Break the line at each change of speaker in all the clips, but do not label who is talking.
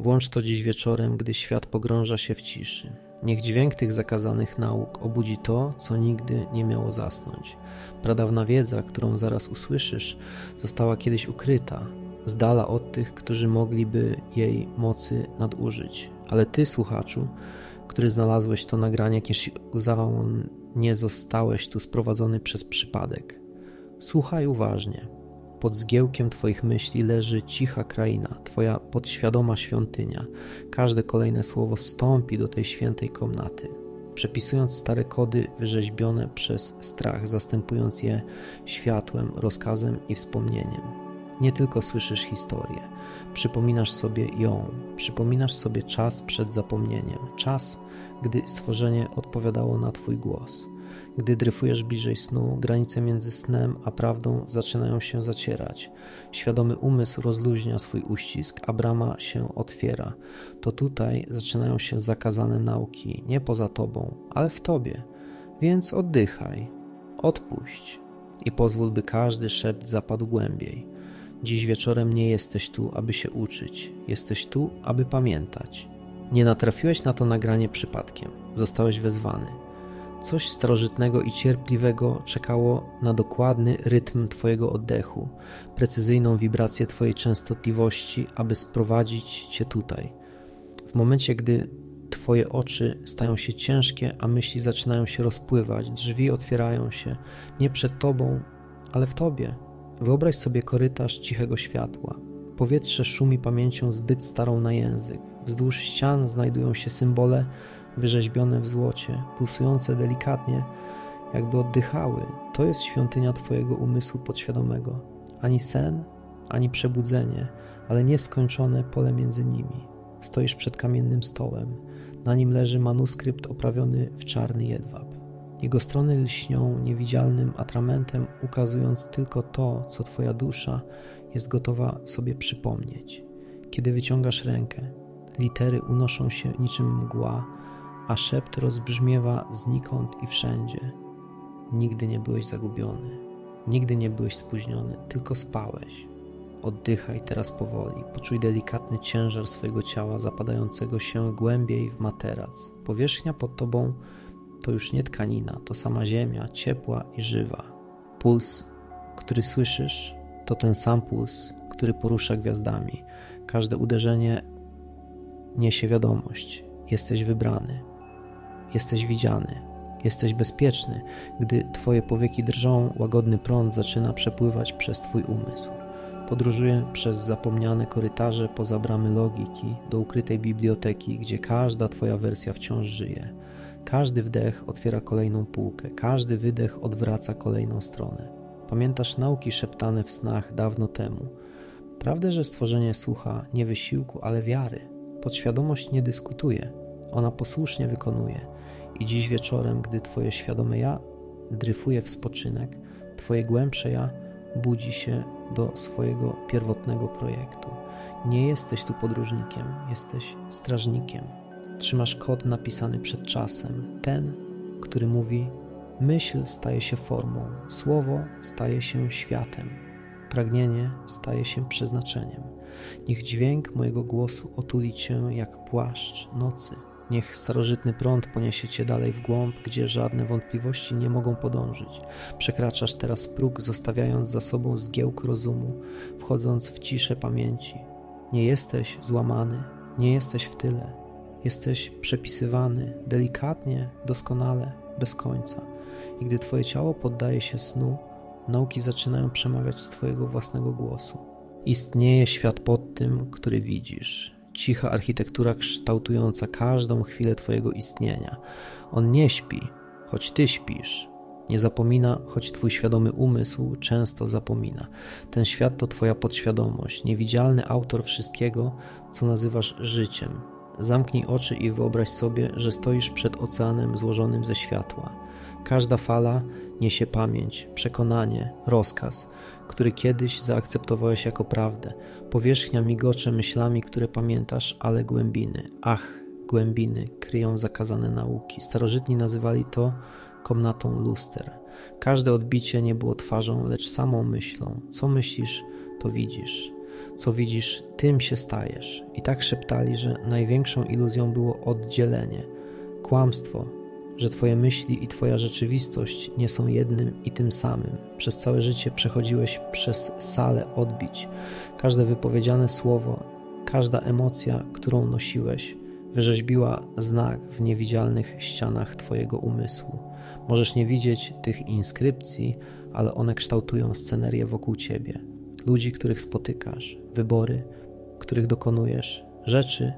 Włącz to dziś wieczorem, gdy świat pogrąża się w ciszy. Niech dźwięk tych zakazanych nauk obudzi to, co nigdy nie miało zasnąć. Pradawna wiedza, którą zaraz usłyszysz, została kiedyś ukryta, z dala od tych, którzy mogliby jej mocy nadużyć. Ale ty, słuchaczu, który znalazłeś to nagranie, kiedyś nie zostałeś tu sprowadzony przez przypadek. Słuchaj uważnie. Pod zgiełkiem Twoich myśli leży cicha kraina, Twoja podświadoma świątynia. Każde kolejne słowo stąpi do tej świętej komnaty, przepisując stare kody wyrzeźbione przez strach, zastępując je światłem, rozkazem i wspomnieniem. Nie tylko słyszysz historię, przypominasz sobie ją, przypominasz sobie czas przed zapomnieniem, czas, gdy stworzenie odpowiadało na Twój głos. Gdy dryfujesz bliżej snu, granice między snem a prawdą zaczynają się zacierać. Świadomy umysł rozluźnia swój uścisk, a brama się otwiera. To tutaj zaczynają się zakazane nauki, nie poza tobą, ale w tobie. Więc oddychaj, odpuść i pozwól, by każdy szept zapadł głębiej. Dziś wieczorem nie jesteś tu, aby się uczyć, jesteś tu, aby pamiętać. Nie natrafiłeś na to nagranie przypadkiem, zostałeś wezwany. Coś starożytnego i cierpliwego czekało na dokładny rytm Twojego oddechu, precyzyjną wibrację Twojej częstotliwości, aby sprowadzić Cię tutaj. W momencie, gdy Twoje oczy stają się ciężkie, a myśli zaczynają się rozpływać, drzwi otwierają się nie przed Tobą, ale w Tobie. Wyobraź sobie korytarz cichego światła. Powietrze szumi pamięcią zbyt starą na język. Wzdłuż ścian znajdują się symbole wyrzeźbione w złocie, pulsujące delikatnie, jakby oddychały. To jest świątynia Twojego umysłu podświadomego. Ani sen, ani przebudzenie, ale nieskończone pole między nimi. Stoisz przed kamiennym stołem. Na nim leży manuskrypt oprawiony w czarny jedwab. Jego strony lśnią niewidzialnym atramentem, ukazując tylko to, co Twoja dusza jest gotowa sobie przypomnieć. Kiedy wyciągasz rękę, litery unoszą się niczym mgła, a szept rozbrzmiewa znikąd i wszędzie. Nigdy nie byłeś zagubiony, nigdy nie byłeś spóźniony, tylko spałeś. Oddychaj teraz powoli, poczuj delikatny ciężar swojego ciała zapadającego się głębiej w materac. Powierzchnia pod tobą to już nie tkanina, to sama ziemia, ciepła i żywa. Puls, który słyszysz, to ten sam puls, który porusza gwiazdami. Każde uderzenie niesie wiadomość: jesteś wybrany, jesteś widziany, jesteś bezpieczny. Gdy twoje powieki drżą, łagodny prąd zaczyna przepływać przez twój umysł. Podróżuję przez zapomniane korytarze poza bramy logiki do ukrytej biblioteki, gdzie każda twoja wersja wciąż żyje. Każdy wdech otwiera kolejną półkę, każdy wydech odwraca kolejną stronę. Pamiętasz nauki szeptane w snach dawno temu. Prawdę, że stworzenie słucha nie wysiłku, ale wiary. Podświadomość nie dyskutuje, ona posłusznie wykonuje. I dziś wieczorem, gdy Twoje świadome ja dryfuje w spoczynek, Twoje głębsze ja budzi się do swojego pierwotnego projektu. Nie jesteś tu podróżnikiem, jesteś strażnikiem. Trzymasz kod napisany przed czasem, ten, który mówi: Myśl staje się formą, słowo staje się światem, pragnienie staje się przeznaczeniem. Niech dźwięk mojego głosu otuli cię jak płaszcz nocy. Niech starożytny prąd poniesie cię dalej w głąb, gdzie żadne wątpliwości nie mogą podążyć. Przekraczasz teraz próg, zostawiając za sobą zgiełk rozumu, wchodząc w ciszę pamięci. Nie jesteś złamany, nie jesteś w tyle. Jesteś przepisywany delikatnie, doskonale, bez końca. I gdy twoje ciało poddaje się snu, nauki zaczynają przemawiać z twojego własnego głosu. Istnieje świat pod tym, który widzisz cicha architektura kształtująca każdą chwilę Twojego istnienia. On nie śpi, choć Ty śpisz. Nie zapomina, choć Twój świadomy umysł często zapomina. Ten świat to Twoja podświadomość, niewidzialny autor wszystkiego, co nazywasz życiem. Zamknij oczy i wyobraź sobie, że stoisz przed oceanem złożonym ze światła. Każda fala niesie pamięć, przekonanie, rozkaz który kiedyś zaakceptowałeś jako prawdę. Powierzchnia migocze myślami, które pamiętasz, ale głębiny, ach, głębiny kryją zakazane nauki. Starożytni nazywali to komnatą luster. Każde odbicie nie było twarzą, lecz samą myślą. Co myślisz, to widzisz. Co widzisz, tym się stajesz. I tak szeptali, że największą iluzją było oddzielenie, kłamstwo, że Twoje myśli i Twoja rzeczywistość nie są jednym i tym samym. Przez całe życie przechodziłeś przez salę odbić. Każde wypowiedziane słowo, każda emocja, którą nosiłeś, wyrzeźbiła znak w niewidzialnych ścianach Twojego umysłu. Możesz nie widzieć tych inskrypcji, ale one kształtują scenerię wokół Ciebie. Ludzi, których spotykasz, wybory, których dokonujesz, rzeczy,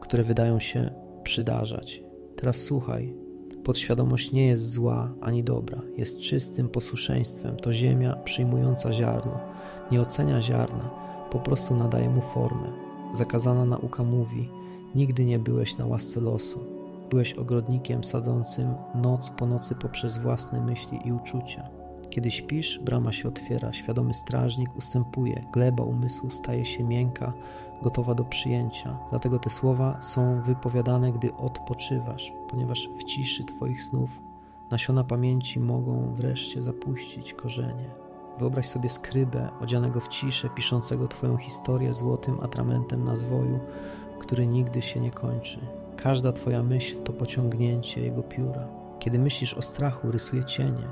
które wydają się przydarzać. Teraz słuchaj, Podświadomość nie jest zła ani dobra, jest czystym posłuszeństwem. To ziemia przyjmująca ziarno. Nie ocenia ziarna, po prostu nadaje mu formę. Zakazana nauka mówi: Nigdy nie byłeś na łasce losu. Byłeś ogrodnikiem sadzącym noc po nocy poprzez własne myśli i uczucia. Kiedy śpisz, brama się otwiera, świadomy strażnik ustępuje, gleba umysłu staje się miękka, gotowa do przyjęcia. Dlatego te słowa są wypowiadane, gdy odpoczywasz, ponieważ w ciszy Twoich snów nasiona pamięci mogą wreszcie zapuścić korzenie. Wyobraź sobie skrybę odzianego w ciszę, piszącego Twoją historię złotym atramentem na zwoju, który nigdy się nie kończy. Każda Twoja myśl to pociągnięcie jego pióra. Kiedy myślisz o strachu, rysuje cienie.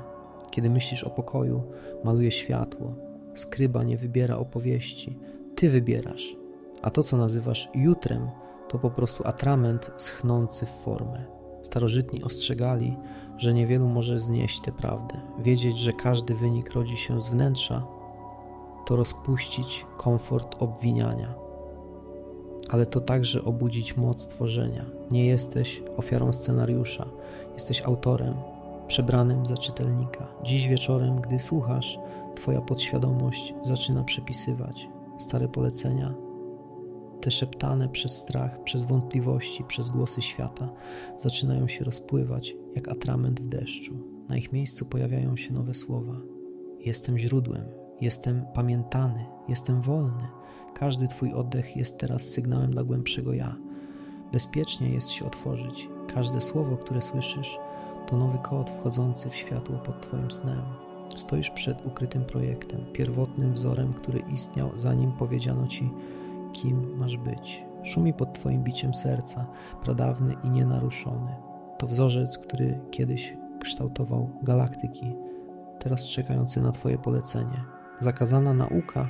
Kiedy myślisz o pokoju, maluje światło. Skryba nie wybiera opowieści, Ty wybierasz a to, co nazywasz jutrem, to po prostu atrament schnący w formę. Starożytni ostrzegali, że niewielu może znieść tę prawdę. Wiedzieć, że każdy wynik rodzi się z wnętrza, to rozpuścić komfort obwiniania. Ale to także obudzić moc tworzenia. Nie jesteś ofiarą scenariusza, jesteś autorem, przebranym za czytelnika. Dziś wieczorem, gdy słuchasz, Twoja podświadomość zaczyna przepisywać stare polecenia te szeptane przez strach, przez wątpliwości, przez głosy świata, zaczynają się rozpływać jak atrament w deszczu. Na ich miejscu pojawiają się nowe słowa. Jestem źródłem, jestem pamiętany, jestem wolny. Każdy Twój oddech jest teraz sygnałem dla głębszego ja. Bezpiecznie jest się otworzyć. Każde słowo, które słyszysz, to nowy kod wchodzący w światło pod Twoim snem. Stoisz przed ukrytym projektem, pierwotnym wzorem, który istniał zanim powiedziano Ci, kim masz być. Szumi pod Twoim biciem serca, pradawny i nienaruszony. To wzorzec, który kiedyś kształtował galaktyki, teraz czekający na Twoje polecenie. Zakazana nauka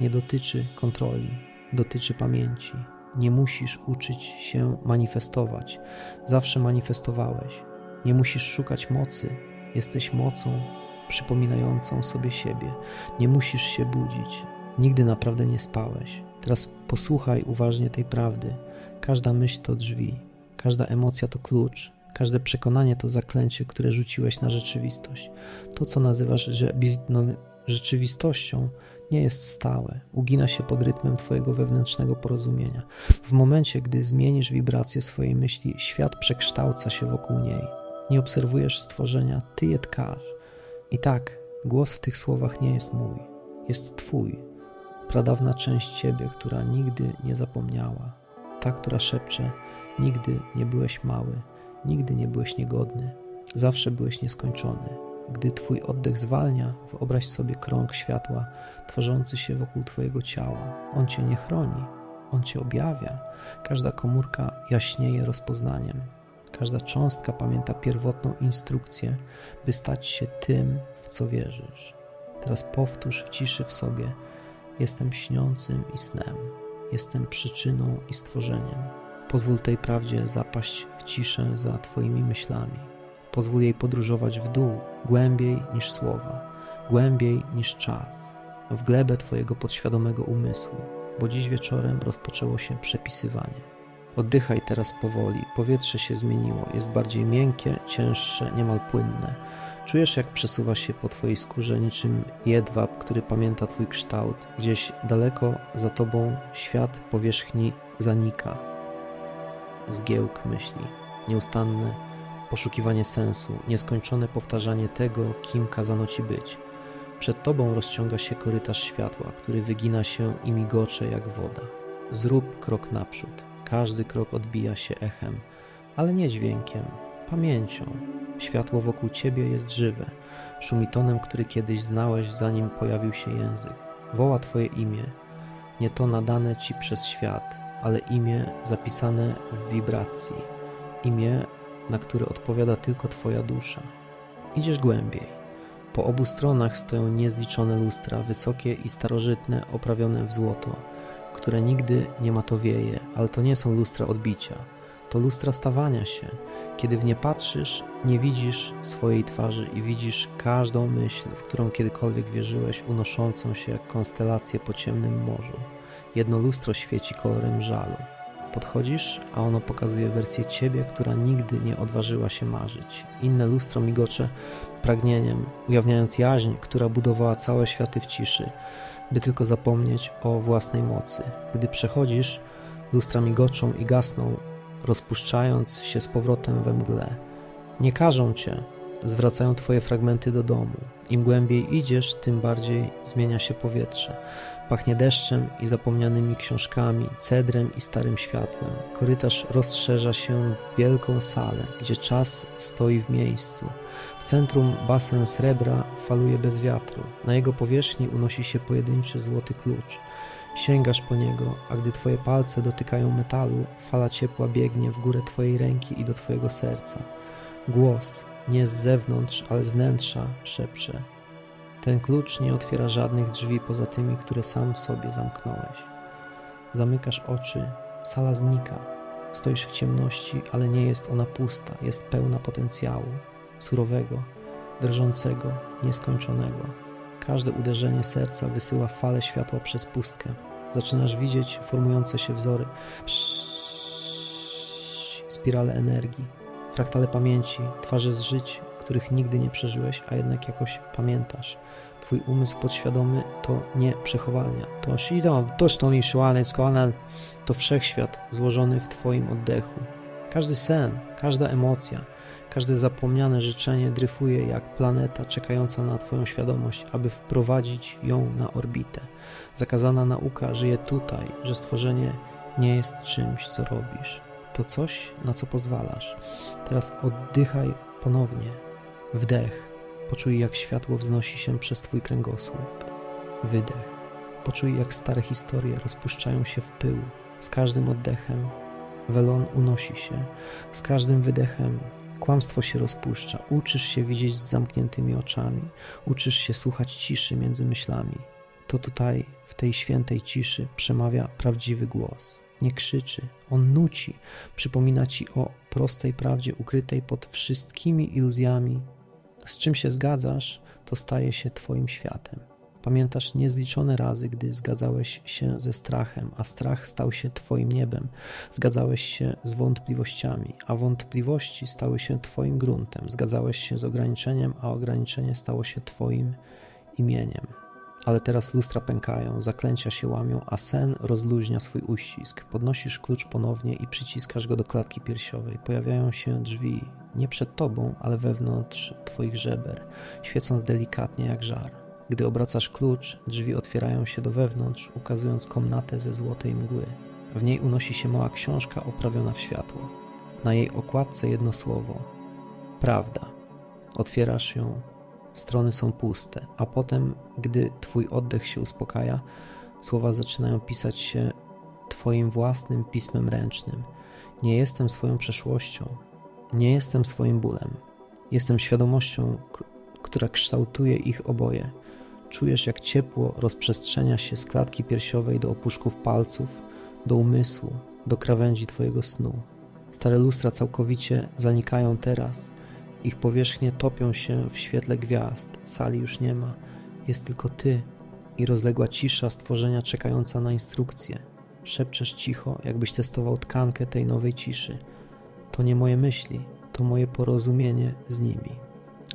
nie dotyczy kontroli, dotyczy pamięci. Nie musisz uczyć się manifestować, zawsze manifestowałeś. Nie musisz szukać mocy, jesteś mocą przypominającą sobie siebie. Nie musisz się budzić, nigdy naprawdę nie spałeś. Teraz posłuchaj uważnie tej prawdy. Każda myśl to drzwi, każda emocja to klucz, każde przekonanie to zaklęcie, które rzuciłeś na rzeczywistość. To, co nazywasz no, rzeczywistością, nie jest stałe, ugina się pod rytmem Twojego wewnętrznego porozumienia. W momencie, gdy zmienisz wibrację swojej myśli, świat przekształca się wokół niej. Nie obserwujesz stworzenia, Ty je tkasz. I tak, głos w tych słowach nie jest mój, jest Twój pradawna część Ciebie, która nigdy nie zapomniała, ta, która szepcze: Nigdy nie byłeś mały, nigdy nie byłeś niegodny, zawsze byłeś nieskończony. Gdy Twój oddech zwalnia, wyobraź sobie krąg światła tworzący się wokół Twojego ciała. On Cię nie chroni, on Cię objawia. Każda komórka jaśnieje rozpoznaniem. Każda cząstka pamięta pierwotną instrukcję, by stać się tym, w co wierzysz. Teraz powtórz w ciszy w sobie Jestem śniącym i snem. Jestem przyczyną i stworzeniem. Pozwól tej prawdzie zapaść w ciszę za Twoimi myślami. Pozwól jej podróżować w dół, głębiej niż słowa, głębiej niż czas, w glebę Twojego podświadomego umysłu, bo dziś wieczorem rozpoczęło się przepisywanie. Oddychaj teraz powoli, powietrze się zmieniło, jest bardziej miękkie, cięższe, niemal płynne. Czujesz, jak przesuwa się po twojej skórze niczym jedwab, który pamięta twój kształt. Gdzieś daleko za tobą świat powierzchni zanika. Zgiełk myśli, nieustanne poszukiwanie sensu, nieskończone powtarzanie tego, kim kazano ci być. Przed tobą rozciąga się korytarz światła, który wygina się i migocze jak woda. Zrób krok naprzód. Każdy krok odbija się echem, ale nie dźwiękiem, pamięcią. Światło wokół ciebie jest żywe, szumi tonem, który kiedyś znałeś, zanim pojawił się język. Woła twoje imię, nie to nadane ci przez świat, ale imię zapisane w wibracji, imię, na które odpowiada tylko Twoja dusza. Idziesz głębiej. Po obu stronach stoją niezliczone lustra, wysokie i starożytne, oprawione w złoto, które nigdy nie matowieje, ale to nie są lustra odbicia. To lustra stawania się. Kiedy w nie patrzysz, nie widzisz swojej twarzy i widzisz każdą myśl, w którą kiedykolwiek wierzyłeś, unoszącą się jak konstelacje po ciemnym morzu. Jedno lustro świeci kolorem żalu. Podchodzisz, a ono pokazuje wersję ciebie, która nigdy nie odważyła się marzyć. Inne lustro migocze pragnieniem, ujawniając jaźń, która budowała całe światy w ciszy, by tylko zapomnieć o własnej mocy. Gdy przechodzisz, lustra migoczą i gasną, rozpuszczając się z powrotem we mgle. Nie każą cię, zwracają twoje fragmenty do domu. Im głębiej idziesz, tym bardziej zmienia się powietrze. Pachnie deszczem i zapomnianymi książkami, cedrem i starym światłem. Korytarz rozszerza się w wielką salę, gdzie czas stoi w miejscu. W centrum basen srebra faluje bez wiatru. Na jego powierzchni unosi się pojedynczy złoty klucz. Sięgasz po niego, a gdy twoje palce dotykają metalu, fala ciepła biegnie w górę twojej ręki i do twojego serca. Głos, nie z zewnątrz, ale z wnętrza, szepcze. Ten klucz nie otwiera żadnych drzwi poza tymi, które sam sobie zamknąłeś. Zamykasz oczy, sala znika. Stoisz w ciemności, ale nie jest ona pusta, jest pełna potencjału, surowego, drżącego, nieskończonego. Każde uderzenie serca wysyła falę światła przez pustkę. Zaczynasz widzieć formujące się wzory, spirale energii, fraktale pamięci, twarze z żyć, których nigdy nie przeżyłeś, a jednak jakoś pamiętasz. Twój umysł podświadomy to nie przechowalnia. To Shido, to Stoni Konal, to wszechświat złożony w Twoim oddechu. Każdy sen, każda emocja, każde zapomniane życzenie dryfuje jak planeta czekająca na Twoją świadomość, aby wprowadzić ją na orbitę. Zakazana nauka żyje tutaj, że stworzenie nie jest czymś, co robisz. To coś, na co pozwalasz. Teraz oddychaj ponownie. Wdech. Poczuj, jak światło wznosi się przez Twój kręgosłup. Wydech. Poczuj, jak stare historie rozpuszczają się w pył. Z każdym oddechem welon unosi się. Z każdym wydechem Kłamstwo się rozpuszcza. Uczysz się widzieć z zamkniętymi oczami. Uczysz się słuchać ciszy między myślami. To tutaj, w tej świętej ciszy, przemawia prawdziwy głos. Nie krzyczy, on nuci, przypomina ci o prostej prawdzie ukrytej pod wszystkimi iluzjami. Z czym się zgadzasz, to staje się Twoim światem. Pamiętasz niezliczone razy, gdy zgadzałeś się ze strachem, a strach stał się Twoim niebem. Zgadzałeś się z wątpliwościami, a wątpliwości stały się Twoim gruntem. Zgadzałeś się z ograniczeniem, a ograniczenie stało się Twoim imieniem. Ale teraz lustra pękają, zaklęcia się łamią, a sen rozluźnia swój uścisk. Podnosisz klucz ponownie i przyciskasz go do klatki piersiowej. Pojawiają się drzwi, nie przed tobą, ale wewnątrz twoich żeber, świecąc delikatnie jak żar. Gdy obracasz klucz, drzwi otwierają się do wewnątrz, ukazując komnatę ze złotej mgły. W niej unosi się mała książka oprawiona w światło. Na jej okładce jedno słowo: Prawda. Otwierasz ją, strony są puste, a potem, gdy twój oddech się uspokaja, słowa zaczynają pisać się Twoim własnym pismem ręcznym. Nie jestem swoją przeszłością, nie jestem swoim bólem. Jestem świadomością, która kształtuje ich oboje. Czujesz, jak ciepło rozprzestrzenia się z klatki piersiowej do opuszków palców, do umysłu, do krawędzi Twojego snu. Stare lustra całkowicie zanikają teraz. Ich powierzchnie topią się w świetle gwiazd. Sali już nie ma. Jest tylko Ty i rozległa cisza stworzenia czekająca na instrukcję. Szepczesz cicho, jakbyś testował tkankę tej nowej ciszy. To nie moje myśli, to moje porozumienie z nimi.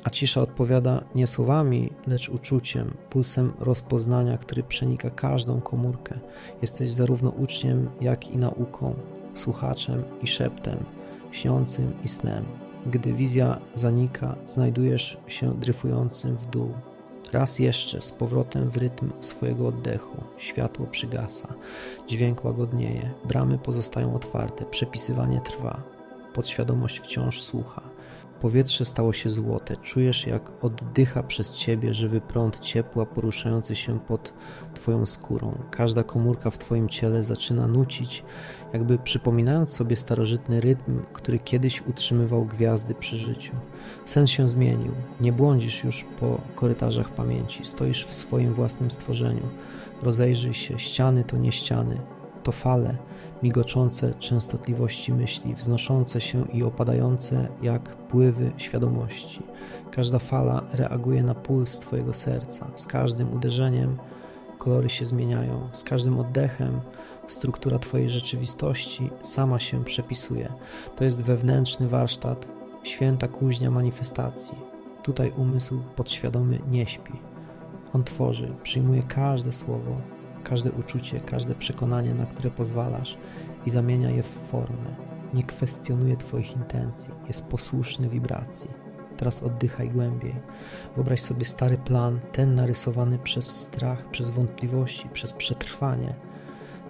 A cisza odpowiada nie słowami, lecz uczuciem, pulsem rozpoznania, który przenika każdą komórkę. Jesteś zarówno uczniem, jak i nauką, słuchaczem i szeptem, śniącym i snem. Gdy wizja zanika, znajdujesz się dryfującym w dół. Raz jeszcze z powrotem w rytm swojego oddechu. Światło przygasa, dźwięk łagodnieje, bramy pozostają otwarte, przepisywanie trwa. Podświadomość wciąż słucha Powietrze stało się złote. Czujesz, jak oddycha przez ciebie żywy prąd ciepła poruszający się pod twoją skórą. Każda komórka w twoim ciele zaczyna nucić, jakby przypominając sobie starożytny rytm, który kiedyś utrzymywał gwiazdy przy życiu. Sen się zmienił. Nie błądzisz już po korytarzach pamięci. Stoisz w swoim własnym stworzeniu. Rozejrzyj się. Ściany to nie ściany, to fale migoczące częstotliwości myśli, wznoszące się i opadające jak pływy świadomości. Każda fala reaguje na puls Twojego serca. Z każdym uderzeniem kolory się zmieniają, z każdym oddechem struktura Twojej rzeczywistości sama się przepisuje. To jest wewnętrzny warsztat, święta kuźnia manifestacji. Tutaj umysł podświadomy nie śpi. On tworzy, przyjmuje każde słowo, każde uczucie, każde przekonanie, na które pozwalasz i zamienia je w formę. Nie kwestionuje Twoich intencji, jest posłuszny wibracji. Teraz oddychaj głębiej. Wyobraź sobie stary plan, ten narysowany przez strach, przez wątpliwości, przez przetrwanie,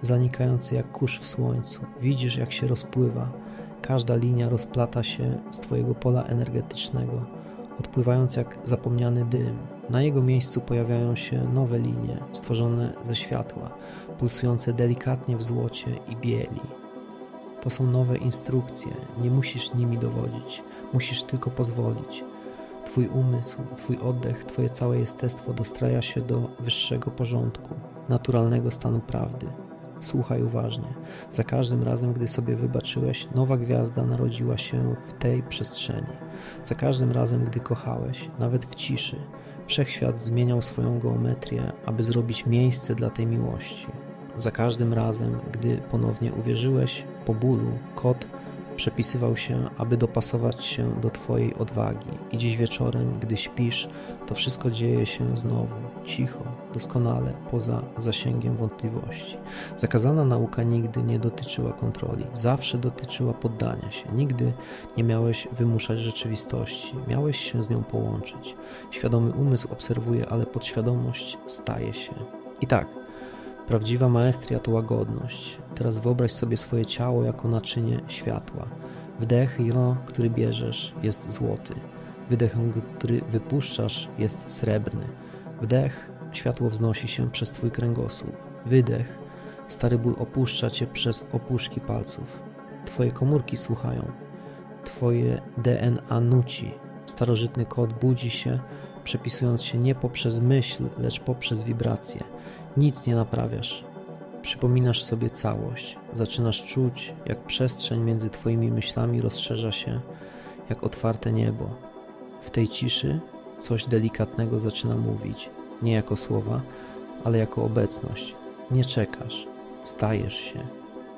zanikający jak kurz w słońcu. Widzisz, jak się rozpływa. Każda linia rozplata się z Twojego pola energetycznego, odpływając jak zapomniany dym. Na jego miejscu pojawiają się nowe linie, stworzone ze światła, pulsujące delikatnie w złocie i bieli. To są nowe instrukcje, nie musisz nimi dowodzić, musisz tylko pozwolić. Twój umysł, Twój oddech, Twoje całe jestestwo dostraja się do wyższego porządku, naturalnego stanu prawdy. Słuchaj uważnie. Za każdym razem, gdy sobie wybaczyłeś, nowa gwiazda narodziła się w tej przestrzeni. Za każdym razem, gdy kochałeś, nawet w ciszy, wszechświat zmieniał swoją geometrię, aby zrobić miejsce dla tej miłości. Za każdym razem, gdy ponownie uwierzyłeś, po bólu, kot przepisywał się, aby dopasować się do Twojej odwagi. I dziś wieczorem, gdy śpisz, to wszystko dzieje się znowu, cicho, doskonale, poza zasięgiem wątpliwości. Zakazana nauka nigdy nie dotyczyła kontroli, zawsze dotyczyła poddania się. Nigdy nie miałeś wymuszać rzeczywistości, miałeś się z nią połączyć. Świadomy umysł obserwuje, ale podświadomość staje się. I tak, Prawdziwa maestria to łagodność. Teraz wyobraź sobie swoje ciało jako naczynie światła. Wdech i no, który bierzesz, jest złoty. Wydech, który wypuszczasz, jest srebrny. Wdech, światło wznosi się przez Twój kręgosłup. Wydech, stary ból opuszcza Cię przez opuszki palców. Twoje komórki słuchają. Twoje DNA nuci. Starożytny kod budzi się, przepisując się nie poprzez myśl, lecz poprzez wibracje. Nic nie naprawiasz. Przypominasz sobie całość. Zaczynasz czuć, jak przestrzeń między Twoimi myślami rozszerza się, jak otwarte niebo. W tej ciszy coś delikatnego zaczyna mówić, nie jako słowa, ale jako obecność. Nie czekasz, stajesz się.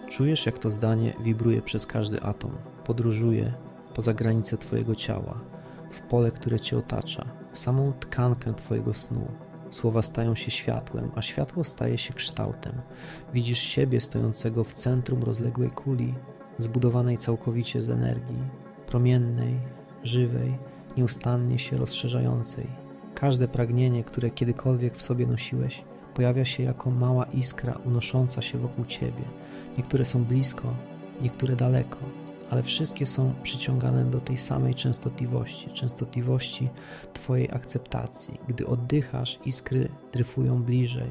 Czujesz, jak to zdanie wibruje przez każdy atom, podróżuje poza granice Twojego ciała, w pole, które Cię otacza, w samą tkankę Twojego snu, Słowa stają się światłem, a światło staje się kształtem. Widzisz siebie stojącego w centrum rozległej kuli, zbudowanej całkowicie z energii, promiennej, żywej, nieustannie się rozszerzającej. Każde pragnienie, które kiedykolwiek w sobie nosiłeś, pojawia się jako mała iskra unosząca się wokół ciebie. Niektóre są blisko, niektóre daleko, ale wszystkie są przyciągane do tej samej częstotliwości, częstotliwości Twojej akceptacji. Gdy oddychasz, iskry dryfują bliżej,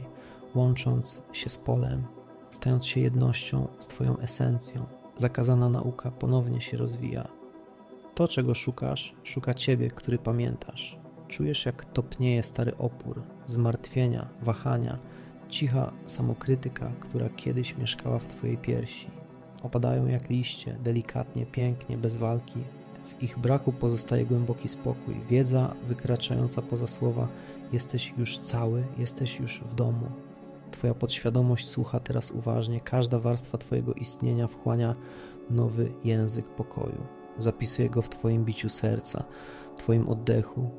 łącząc się z polem, stając się jednością z Twoją esencją. Zakazana nauka ponownie się rozwija. To, czego szukasz, szuka Ciebie, który pamiętasz. Czujesz, jak topnieje stary opór, zmartwienia, wahania, cicha samokrytyka, która kiedyś mieszkała w Twojej piersi opadają jak liście, delikatnie, pięknie, bez walki. W ich braku pozostaje głęboki spokój, wiedza wykraczająca poza słowa: jesteś już cały, jesteś już w domu. Twoja podświadomość słucha teraz uważnie, każda warstwa Twojego istnienia wchłania nowy język pokoju. Zapisuje go w Twoim biciu serca, Twoim oddechu,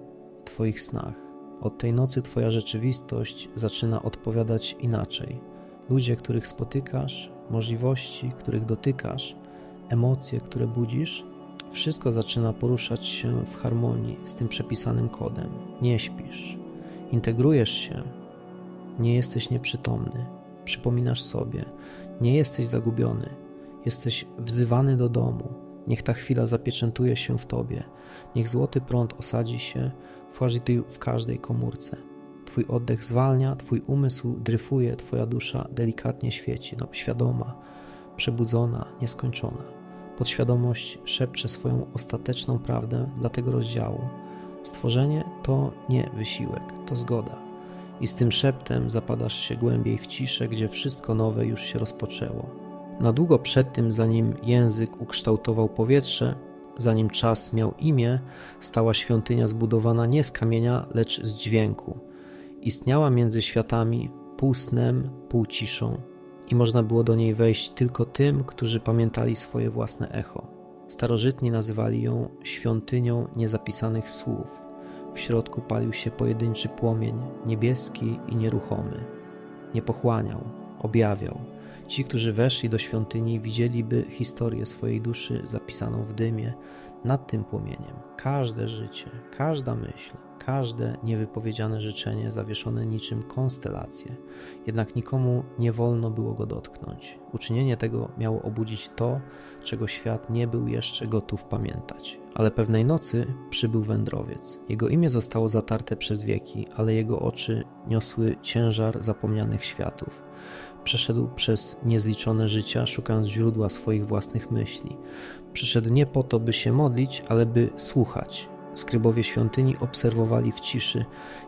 Twoich snach. Od tej nocy Twoja rzeczywistość zaczyna odpowiadać inaczej. Ludzie, których spotykasz, możliwości, których dotykasz, emocje, które budzisz, wszystko zaczyna poruszać się w harmonii z tym przepisanym kodem. Nie śpisz, integrujesz się, nie jesteś nieprzytomny, przypominasz sobie, nie jesteś zagubiony, jesteś wzywany do domu. Niech ta chwila zapieczętuje się w tobie. Niech złoty prąd osadzi się w każdej komórce. Twój oddech zwalnia, twój umysł dryfuje, twoja dusza delikatnie świeci, no, świadoma, przebudzona, nieskończona. Podświadomość szepcze swoją ostateczną prawdę dla tego rozdziału. Stworzenie to nie wysiłek, to zgoda. I z tym szeptem zapadasz się głębiej w ciszę, gdzie wszystko nowe już się rozpoczęło. Na długo przed tym, zanim język ukształtował powietrze, zanim czas miał imię, stała świątynia zbudowana nie z kamienia, lecz z dźwięku. Istniała między światami pół snem, pół ciszą i można było do niej wejść tylko tym, którzy pamiętali swoje własne echo. Starożytni nazywali ją świątynią niezapisanych słów. W środku palił się pojedynczy płomień, niebieski i nieruchomy. Nie pochłaniał, objawiał. Ci, którzy weszli do świątyni, widzieliby historię swojej duszy zapisaną w dymie nad tym płomieniem. Każde życie, każda myśl, każde niewypowiedziane życzenie zawieszone niczym konstelacje, jednak nikomu nie wolno było go dotknąć. Uczynienie tego miało obudzić to, czego świat nie był jeszcze gotów pamiętać. Ale pewnej nocy przybył wędrowiec. Jego imię zostało zatarte przez wieki, ale jego oczy niosły ciężar zapomnianych światów. Przeszedł przez niezliczone życia, szukając źródła swoich własnych myśli. Przyszedł nie po to, by się modlić, ale by słuchać, Skrybowie świątyni obserwowali w ciszy,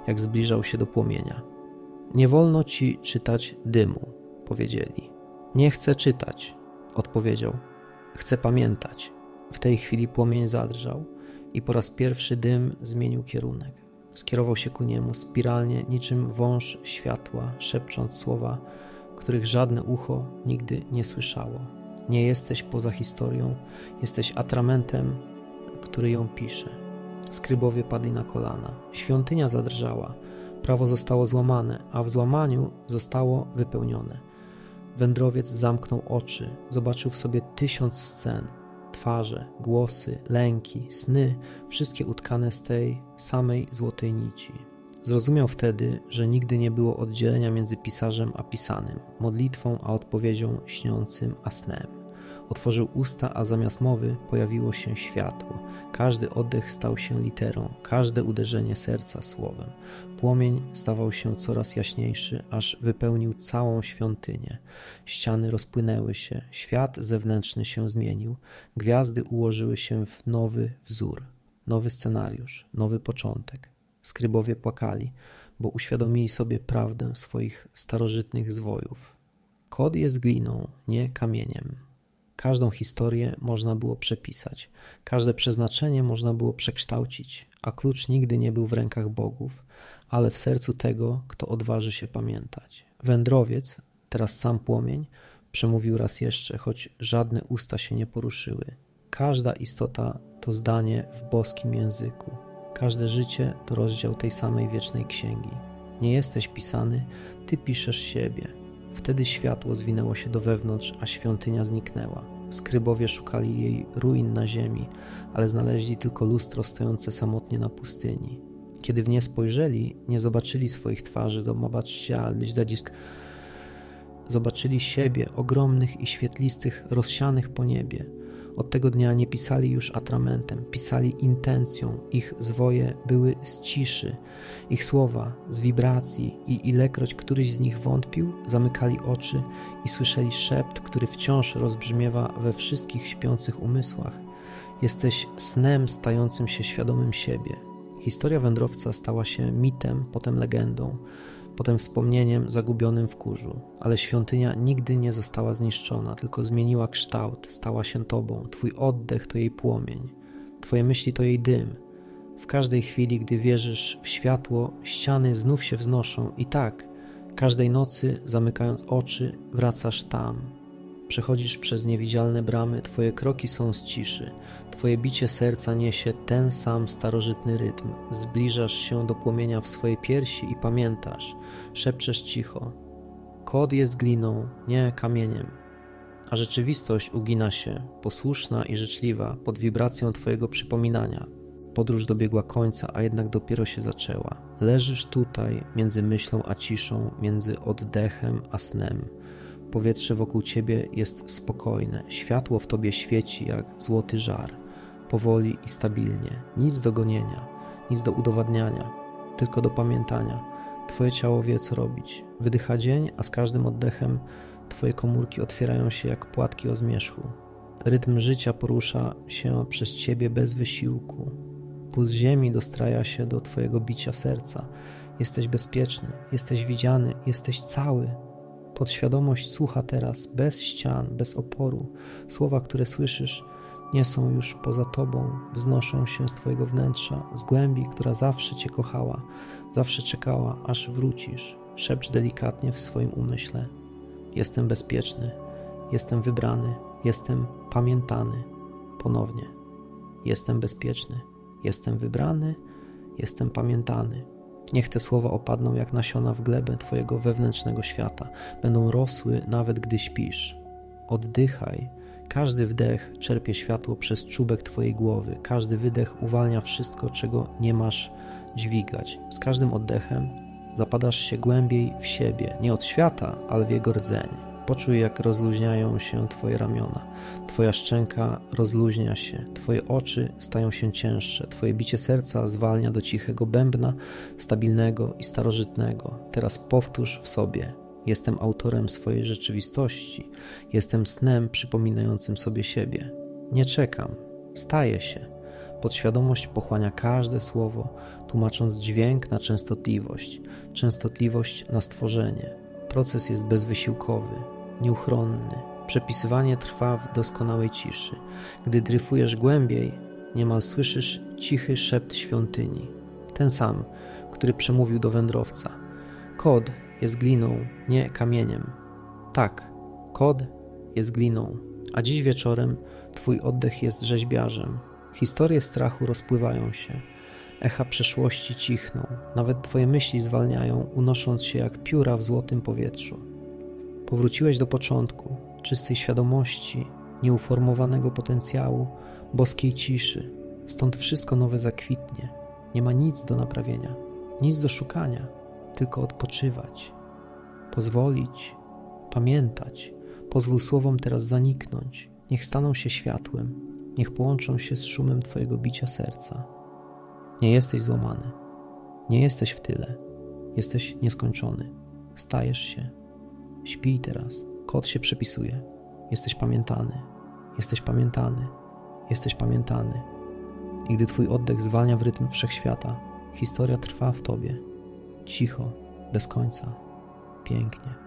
jak zbliżał się do płomienia. Nie wolno ci czytać dymu, powiedzieli. Nie chcę czytać, odpowiedział. Chcę pamiętać. W tej chwili płomień zadrżał i po raz pierwszy dym zmienił kierunek. Skierował się ku niemu spiralnie, niczym wąż światła, szepcząc słowa, których żadne ucho nigdy nie słyszało. Nie jesteś poza historią, jesteś atramentem, który ją pisze. Skrybowie padli na kolana. Świątynia zadrżała. Prawo zostało złamane, a w złamaniu zostało wypełnione. Wędrowiec zamknął oczy, zobaczył w sobie tysiąc scen, twarze, głosy, lęki, sny, wszystkie utkane z tej samej złotej nici. Zrozumiał wtedy, że nigdy nie było oddzielenia między pisarzem a pisanym, modlitwą a odpowiedzią, śniącym a snem. Otworzył usta, a zamiast mowy pojawiło się światło. Każdy oddech stał się literą, każde uderzenie serca słowem. Płomień stawał się coraz jaśniejszy, aż wypełnił całą świątynię. Ściany rozpłynęły się, świat zewnętrzny się zmienił, gwiazdy ułożyły się w nowy wzór, nowy scenariusz, nowy początek. Skrybowie płakali, bo uświadomili sobie prawdę swoich starożytnych zwojów. Kod jest gliną, nie kamieniem. Każdą historię można było przepisać, każde przeznaczenie można było przekształcić, a klucz nigdy nie był w rękach bogów, ale w sercu tego, kto odważy się pamiętać. Wędrowiec, teraz sam płomień, przemówił raz jeszcze, choć żadne usta się nie poruszyły. Każda istota to zdanie w boskim języku. Każde życie to rozdział tej samej wiecznej księgi. Nie jesteś pisany, ty piszesz siebie. Wtedy światło zwinęło się do wewnątrz, a świątynia zniknęła. Skrybowie szukali jej ruin na ziemi, ale znaleźli tylko lustro stojące samotnie na pustyni. Kiedy w nie spojrzeli, nie zobaczyli swoich twarzy, zobaczcie, dadzisk. Zobaczyli siebie, ogromnych i świetlistych, rozsianych po niebie. Od tego dnia nie pisali już atramentem, pisali intencją. Ich zwoje były z ciszy, ich słowa z wibracji i ilekroć któryś z nich wątpił, zamykali oczy i słyszeli szept, który wciąż rozbrzmiewa we wszystkich śpiących umysłach. Jesteś snem stającym się świadomym siebie. Historia wędrowca stała się mitem, potem legendą potem wspomnieniem zagubionym w kurzu. Ale świątynia nigdy nie została zniszczona, tylko zmieniła kształt, stała się tobą. Twój oddech to jej płomień, twoje myśli to jej dym. W każdej chwili, gdy wierzysz w światło, ściany znów się wznoszą i tak, każdej nocy, zamykając oczy, wracasz tam, Przechodzisz przez niewidzialne bramy, twoje kroki są z ciszy, twoje bicie serca niesie ten sam starożytny rytm. Zbliżasz się do płomienia w swojej piersi i pamiętasz, szepczesz cicho. Kod jest gliną, nie kamieniem. A rzeczywistość ugina się, posłuszna i życzliwa, pod wibracją twojego przypominania. Podróż dobiegła końca, a jednak dopiero się zaczęła. Leżysz tutaj, między myślą a ciszą, między oddechem a snem powietrze wokół ciebie jest spokojne, światło w tobie świeci jak złoty żar, powoli i stabilnie, nic do gonienia, nic do udowadniania, tylko do pamiętania. Twoje ciało wie, co robić. Wydycha dzień, a z każdym oddechem Twoje komórki otwierają się jak płatki o zmierzchu. Rytm życia porusza się przez Ciebie bez wysiłku. Puls ziemi dostraja się do Twojego bicia serca. Jesteś bezpieczny, jesteś widziany, jesteś cały. Podświadomość słucha teraz, bez ścian, bez oporu. Słowa, które słyszysz, nie są już poza Tobą, wznoszą się z Twojego wnętrza, z głębi, która zawsze Cię kochała, zawsze czekała, aż wrócisz. Szepcz delikatnie w swoim umyśle. Jestem bezpieczny, jestem wybrany, jestem pamiętany. Ponownie. Jestem bezpieczny, jestem wybrany, jestem pamiętany. Niech te słowa opadną jak nasiona w glebę Twojego wewnętrznego świata, będą rosły nawet gdy śpisz. Oddychaj. Każdy wdech czerpie światło przez czubek Twojej głowy, każdy wydech uwalnia wszystko, czego nie masz dźwigać. Z każdym oddechem zapadasz się głębiej w siebie, nie od świata, ale w jego rdzeń. Poczuj, jak rozluźniają się Twoje ramiona. Twoja szczęka rozluźnia się, Twoje oczy stają się cięższe, Twoje bicie serca zwalnia do cichego bębna, stabilnego i starożytnego. Teraz powtórz w sobie: Jestem autorem swojej rzeczywistości, jestem snem przypominającym sobie siebie. Nie czekam, staję się. Podświadomość pochłania każde słowo, tłumacząc dźwięk na częstotliwość, częstotliwość na stworzenie. Proces jest bezwysiłkowy, nieuchronny. Przepisywanie trwa w doskonałej ciszy. Gdy dryfujesz głębiej, niemal słyszysz cichy szept świątyni. Ten sam, który przemówił do wędrowca. Kod jest gliną, nie kamieniem. Tak, kod jest gliną, a dziś wieczorem Twój oddech jest rzeźbiarzem. Historie strachu rozpływają się. Echa przeszłości cichną, nawet Twoje myśli zwalniają, unosząc się jak pióra w złotym powietrzu. Powróciłeś do początku, czystej świadomości, nieuformowanego potencjału, boskiej ciszy. Stąd wszystko nowe zakwitnie. Nie ma nic do naprawienia, nic do szukania, tylko odpoczywać, pozwolić, pamiętać. Pozwól słowom teraz zaniknąć. Niech staną się światłem, niech połączą się z szumem Twojego bicia serca. Nie jesteś złamany, nie jesteś w tyle, jesteś nieskończony. Stajesz się, śpij teraz, kod się przepisuje. Jesteś pamiętany, jesteś pamiętany, jesteś pamiętany. I gdy Twój oddech zwalnia w rytm wszechświata, historia trwa w Tobie, cicho, bez końca, pięknie.